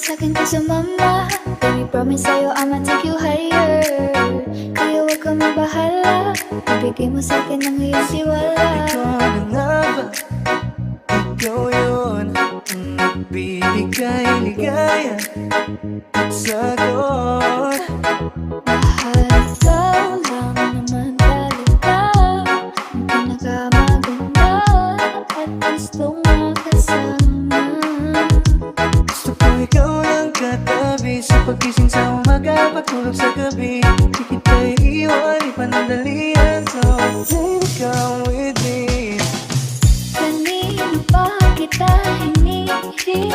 sa'kin ka sumama Baby, promise sa'yo I'ma take you higher. Kaya huwag ka mabahala Ibigay mo sa'kin ang iyong tiwala Ikaw na nga ba? Ikaw yun Ang nagbibigay ligaya At sagot. Mahal ikaw lang naman talaga Ang pinakamaganda At gustong Pagkising sa umaga, pagtulog sa gabi Di kita iiwan, ipanandalian. So, baby, come with me. Kanina pa kita hinihingi